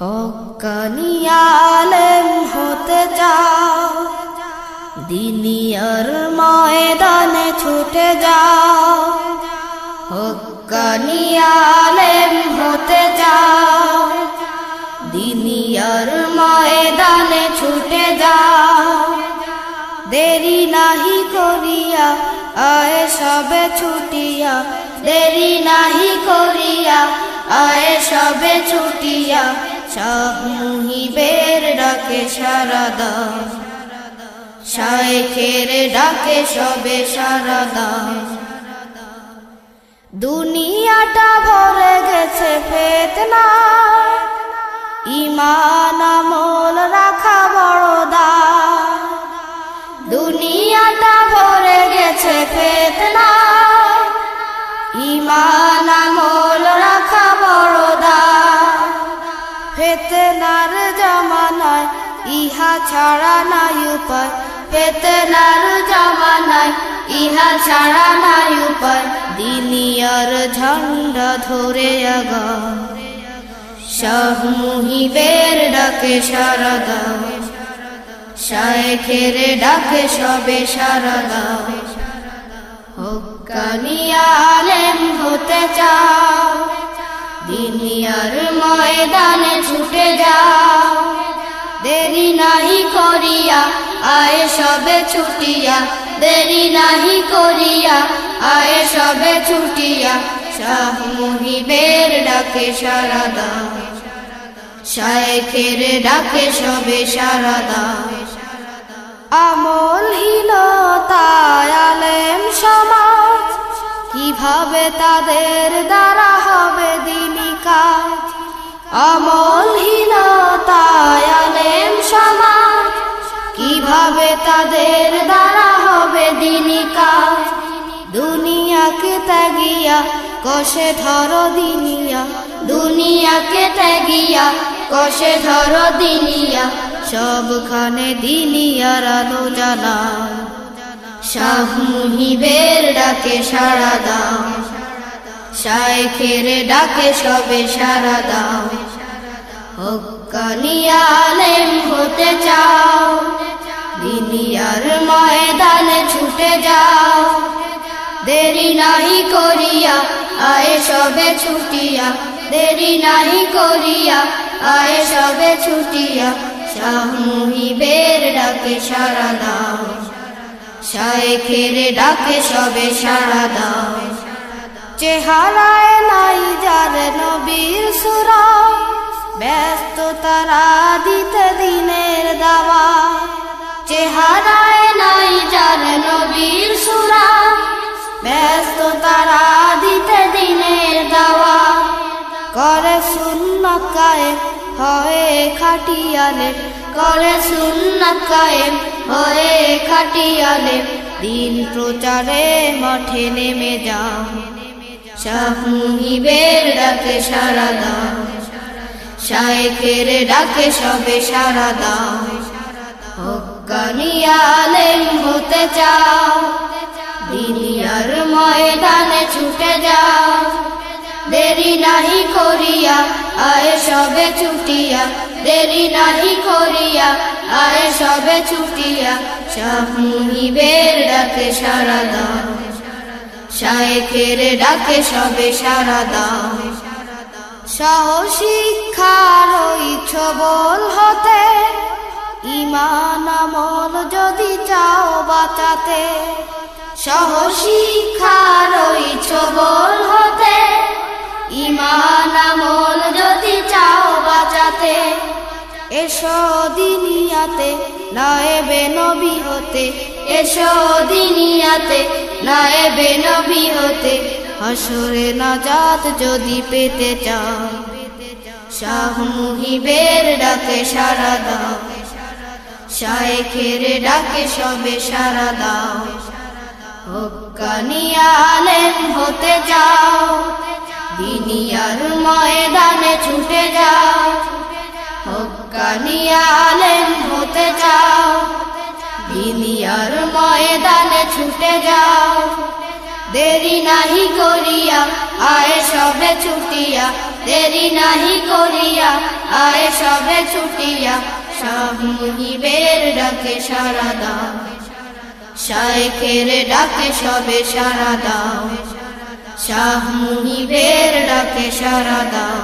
হকানিয়ালেম হতে চাও দিনিয়ার ময়দানে ছুটে যাও। হকানিয়ালেম হতে চাও দিনিয়ার ময়দানে ছুটে যাও। দেরি নাহি করিয়া, আয় সবে ছুটিয়া। দেরি নাহি করিয়া, আয় সবে ছুটিয়া। সব মুহিবের ডাকে সারাদা শাইখের ডাকে সবে সারাদা দুনিয়াটা ভরে গেছে ফেতনা। ইমান আমল ইহা ছাড়া নাই উপায়। ফেতনার জামানায়, ইহা ছাড়া নাই উপায়। দিনিয়ার ঝান্ডা ধরে আগা শাহ মুহিবের ডাকে সারদা। শায়েখের ডাকে সবে সারদা। হকানিয়া হতে চাও। দিনিয়ার ময়দানে ছুটে যাও। নাহি করিয়া, আয় সবে ছুটিয়া। দেরি নাহি করিয়া, আয় সবে ছুটিয়া। শাহ মুহিবের ডাকে সারা দাও শায়েখের ডাকে সবে সারা দাও আমলহীনতায় আলেম সমাজ, কীভাবে তাদের দ্বারা হবে দিনী কাজ? তাদের দ্বারা হবে দিনী কাজ দুনিয়াকে ত্যাগিয়া কষে ধর দিনিয়া। দুনিয়াকে ত্যাগিয়া কষে ধর দিনিয়া। সবখানে দিনিয়ার আলো জ্বালাও শাহ ডাকে সাড়া দাও। শায়েখের ডাকে সবে সাড়া দাও। হকানিয়া আলেম হতে চাও। দিনিয়ার ময়দানে ছুটে যাও দেরি নাহি করিয়া আয় সবে ছুটিয়া দেরি নাহি করিয়া আয় সবে ছুটিয়া শাহ মুহিবের ডাকে সাড়া দাও শায়েখের ডাকে সবে সাড়া দাও চেহারায় নাই যার নবীর সুরা ব্যস্ত তারা দিতে দাওয়া চেহারায় নাই যার নবীর সুরা। ব্যস্ত তারা দিতে দিনের দাওয়া। করে সুন্নত কায়েম হয়ে খাটিয়ালে। করে সুন্নত কায়েম হয়ে খাটিয়ালে। দিন প্রচারে মঠে নেমে যাও। শাহ ডাকে সারা দাও। শায়েখের ডাকে সবে সারা দাও। হকানিয়া আলেম হতে চাও দিনিয়ার ময়দানে ছুটে যাও। দেরি নাহি করিয়া, আয় সবে ছুটিয়া। দেরি নাহি করিয়া, আয় সবে ছুটিয়া। শাহ মুহিবের ডাকে সারা দাও। শায়েখের ডাকে সবে সারা দাও। সহশিক্ষার ছবল হতে। ইমান আমল যদি চাও বাঁচাতে সহশিক্ষার ছবল হতে। ইমান আমল যদি চাও বাঁচাতে, এসো দিনিয়াতে নায়েবে নবী হতে, এসো দিনিয়াতে নায়েবে নবী হতে। হাসরে নাজাত যদি পেতে চাও, শাহ মুহিবের ডাকে সারা দাও। শায়েখের ডাকে সবে সারা দাও। হকালেন হতে যাও। দিনিয়ার ময়দানে ছুটে যাও। হকালেন হতে যাও। দিনিয়ার ময়দানে ছুটে যাও। দেরি নাহি করিয়া, আয় সবে ছুটিয়া। দেরি নাহি করিয়া, আয় সবে ছুটিয়া। শাহ মুহিবের ডাকে সারা দাও। শাইখের ডাকে সবে সারা দাও। শাহ মুহিবের ডাকে সারা দাও।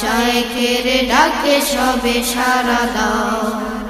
শাইখের ডাকে সবে সারা দাও।